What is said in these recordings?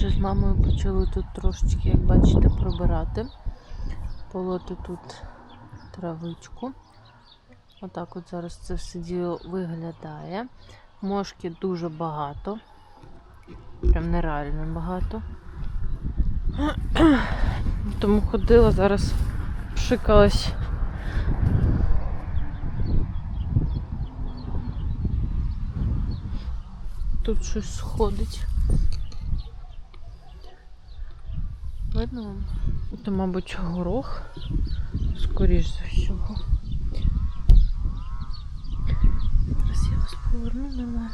вже з мамою почали тут трошечки, як бачите, пробирати. Полоти тут травичку. Отак от зараз це все діло виглядає. Мошки дуже багато. Прям нереально багато. Тому ходила зараз, пшикалась. Тут щось сходить. Видно вам? Це, мабуть, горох. Скоріш за всього. Зараз я вас поверну нормально.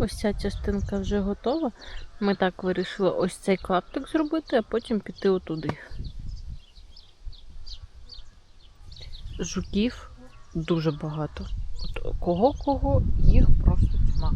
Ось ця частинка вже готова. Ми так вирішили ось цей клаптик зробити, а потім піти отуди. Жуків дуже багато. От кого-кого їх просто тьма.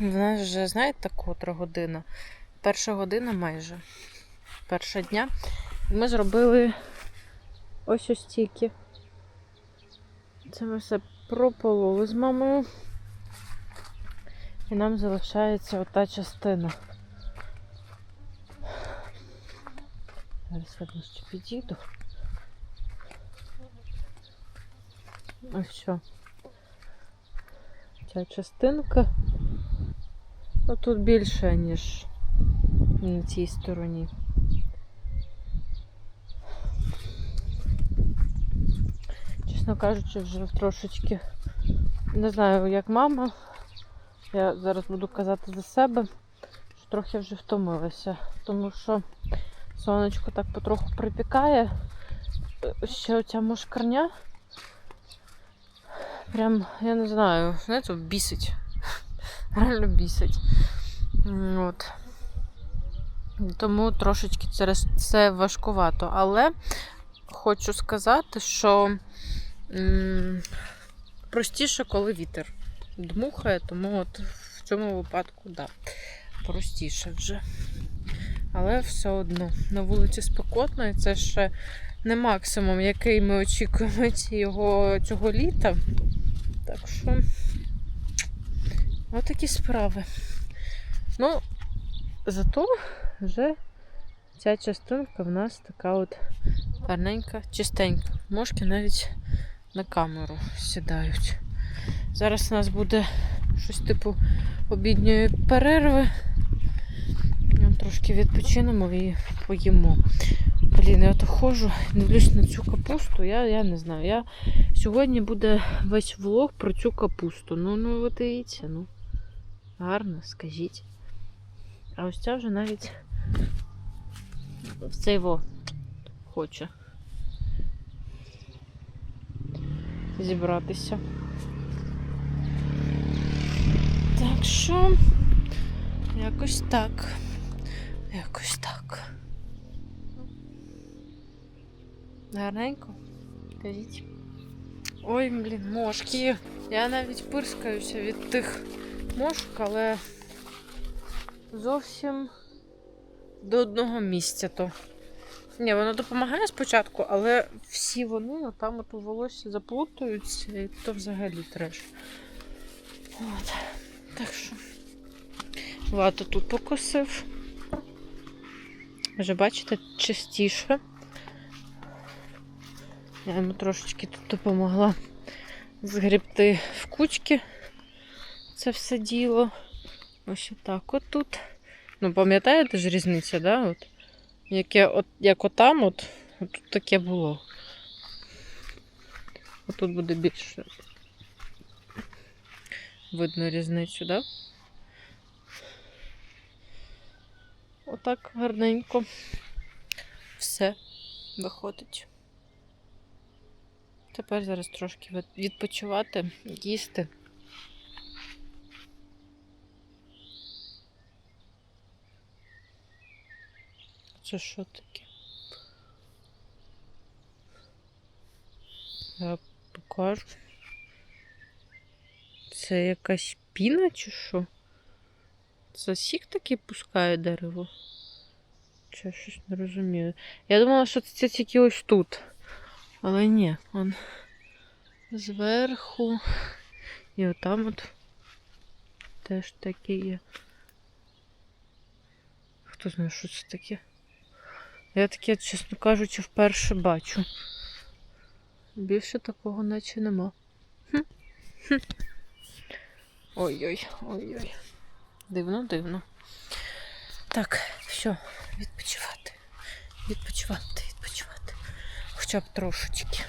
В нас вже, знаєте, котра година? Перша година майже. Перша дня. Ми зробили ось ось стільки. Це ми все пропололи з мамою. І нам залишається ота частина. Зараз я ближче підійду. Ось що. Ця частинка. Ну, тут більше, ніж на цій стороні. Чесно кажучи, вже трошечки не знаю, як мама. Я зараз буду казати за себе, що трохи вже втомилася, тому що сонечко так потроху припікає. Ще оця мошкарня. Прям, я не знаю, знаєте, бісить. Реально бісить. От. Тому трошечки через це важкувато. Але хочу сказати, що м, простіше, коли вітер дмухає, тому от в цьому випадку, да, простіше вже. Але все одно на вулиці спекотно, і це ще не максимум, який ми очікуємо цього, цього літа. Так що, отакі справи. Ну, зато вже ця частинка в нас така от гарненька, чистенька. Мошки навіть на камеру сідають. Зараз у нас буде щось типу обідньої перерви. Ну, Трошки відпочинемо і поїмо. Блін, я то ходжу, дивлюсь на цю капусту, я, я не знаю. Я... Сьогодні буде весь влог про цю капусту. Ну, ну ви дивіться, ну. Гарно, скажіть. А ось ця вже навіть в цей во хоче зібратися. Так що, якось так. Якось так. Гарненько. Кажіть. Ой, блін, мошки. Я навіть пирскаюся від тих мошок, але зовсім до одного місця то. Ні, воно допомагає спочатку, але всі вони отам от у волосся заплутаються, і то взагалі треш. От. Так що. Вато тут покосив. Вже бачите, чистіше. Я йому трошечки тут допомогла згрібти в кучки це все діло. Ось так от тут. Ну, пам'ятаєте ж різниця, да? От, яке, от, як отам, от, от тут таке було. Отут буде більше. Видно різницю, да? Отак гарненько все виходить. Тепер зараз трошки від- відпочивати, їсти. Це що таке? Я покажу. Це якась піна чи що? Це сік такий пускає дерево? Чи я щось не розумію. Я думала, що це тільки ось тут. Але ні, он зверху. І отам от теж таке є. Хто знає, що це таке? Я таке, чесно кажучи, вперше бачу. Більше такого наче нема. Ой-ой, ой-ой. Дивно, дивно. Так, все, відпочивати. Відпочивати, відпочивати. Хоча б трошечки.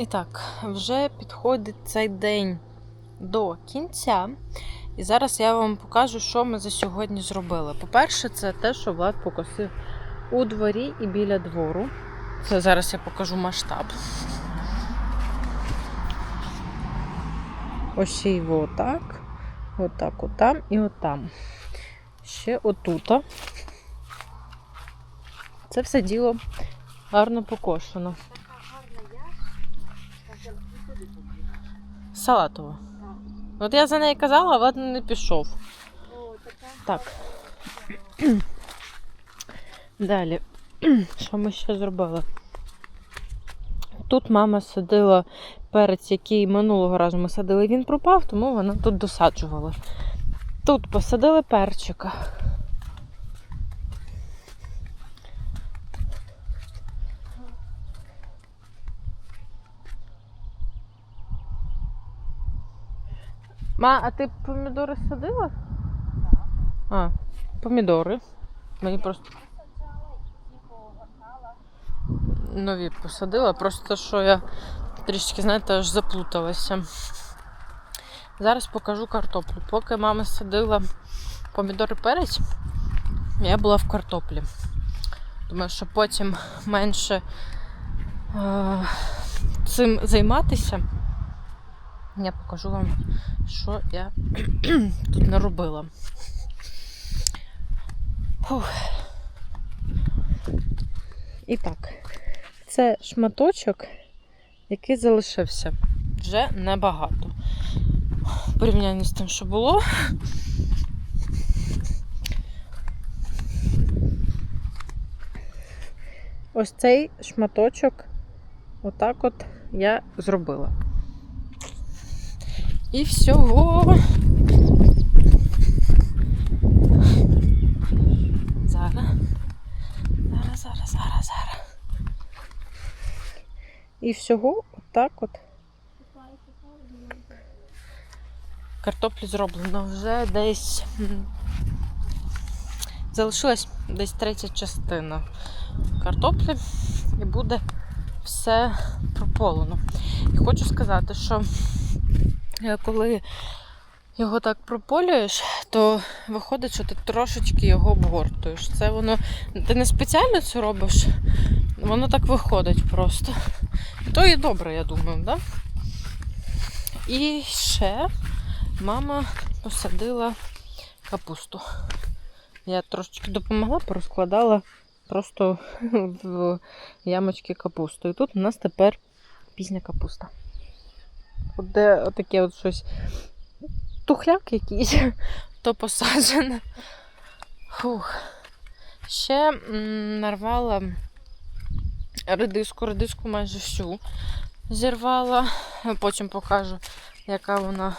І так, вже підходить цей день до кінця. І зараз я вам покажу, що ми за сьогодні зробили. По-перше, це те, що Влад покосив у дворі і біля двору. Це зараз я покажу масштаб. Ось його отак. Отак, отам і отам. Ще отута. Це все діло гарно покошено. Салатова. От я за неї казала, а Влад не пішов. Так. Далі. Що ми ще зробили? Тут мама садила перець, який минулого разу ми садили, він пропав, тому вона тут досаджувала. Тут посадили перчика. Ма, а ти помідори садила? А, помідори. Мені просто. Нові посадила, просто що я трішки, знаєте, аж заплуталася. Зараз покажу картоплю. Поки мама садила помідори перець, я була в картоплі. Думаю, що потім менше е- цим займатися. Я покажу вам, що я тут наробила. Фух. І так, це шматочок, який залишився. Вже небагато. В порівнянні з тим, що було. Ось цей шматочок, отак от я зробила. І всього. Зараз. Зараз, зараз, зараз, зараз. І всього отак от. Картоплі зроблено вже десь. Залишилась десь третя частина картоплі і буде все прополено. І хочу сказати, що коли його так прополюєш, то виходить, що ти трошечки його обгортуєш. Це воно. Ти не спеціально це робиш, воно так виходить просто. То і добре, я думаю, да? І ще мама посадила капусту. Я трошечки допомогла, порозкладала просто в ямочки капусту. І тут у нас тепер пізня капуста. От де отаке от щось тухляк якийсь, то посаджене. Фух. Ще нарвала редиску, редиску майже всю зірвала. Потім покажу, яка вона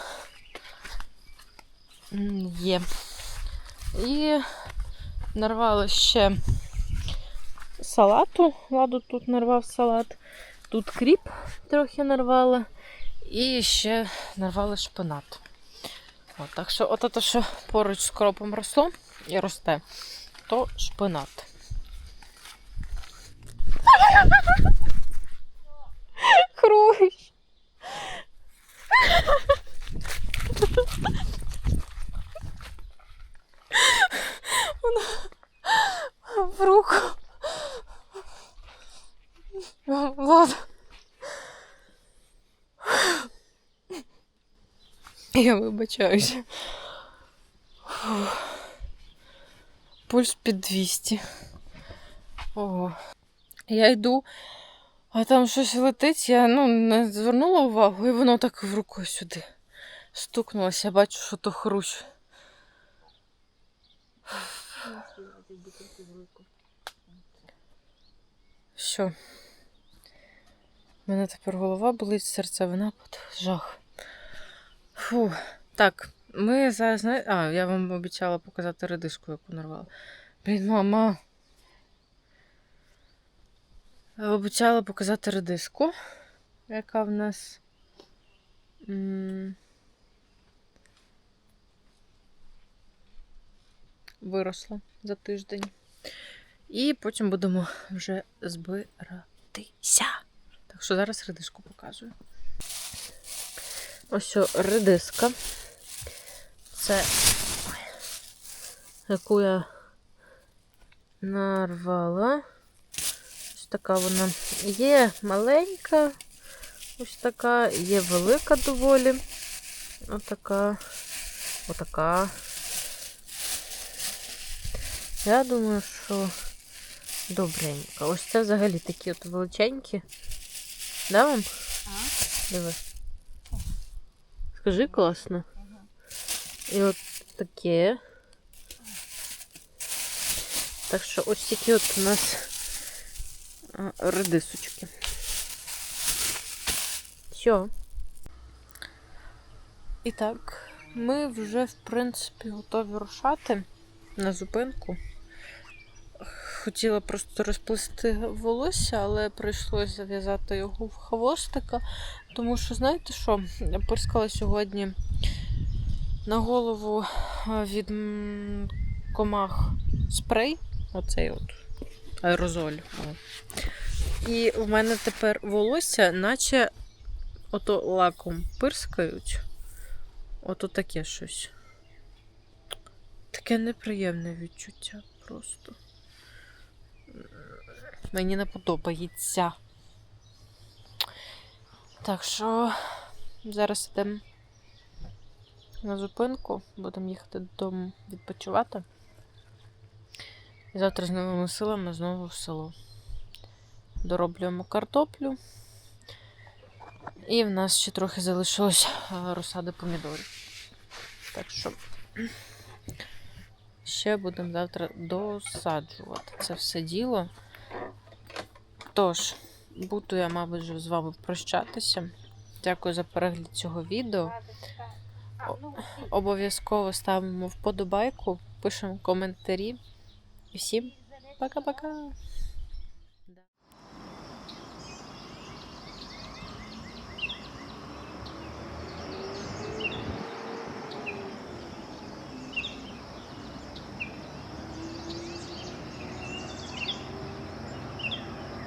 є. І нарвала ще салату. Ладу тут нарвав салат. Тут кріп трохи нарвала. І ще нарвали шпинат. От, так що, от те, що поруч з кропом росло і росте, то шпинат. Хрущ. Вона в руку. Влад. Я вибачаюся. Пульс під 200. Ого. Я йду, а там щось летить, я ну, не звернула увагу, і воно так в руку сюди стукнулося. Я бачу, що то хрущ. Що? У мене тепер голова болить, серцевий напад, жах. Фу. Так, ми зараз. А, я вам обіцяла показати редиску, яку нарвала. Блін, мама. Обіцяла показати редиску, яка в нас. Виросла за тиждень. І потім будемо вже збиратися. Так що зараз редиску показую. Ось редиска. Це яку я нарвала. Ось така вона є маленька, ось така, є велика доволі. Отака. Отака. Я думаю, що добренька. Ось це взагалі такі от величенькі. Да вам? А? Диви. Скажи класно. І от таке. Так що ось такі от у нас редисочки. Все. І так, ми вже, в принципі, готові рушати на зупинку. Хотіла просто розплести волосся, але прийшлося зав'язати його в хвостика. Тому що, знаєте що, я пирскала сьогодні на голову від комах спрей. Оцей от аерозоль. І в мене тепер волосся, наче ото лаком пирскають. Ото таке щось. Таке неприємне відчуття просто. Мені не подобається. Так що зараз йдемо на зупинку, будемо їхати додому відпочивати. І завтра з новими силами знову в село. Дороблюємо картоплю. І в нас ще трохи залишилось а, розсади помідорів. Так що ще будемо завтра досаджувати це все діло. Тож, буду я, мабуть, з вами прощатися. Дякую за перегляд цього відео. Обов'язково ставимо вподобайку, пишемо коментарі. І всім пока-пока!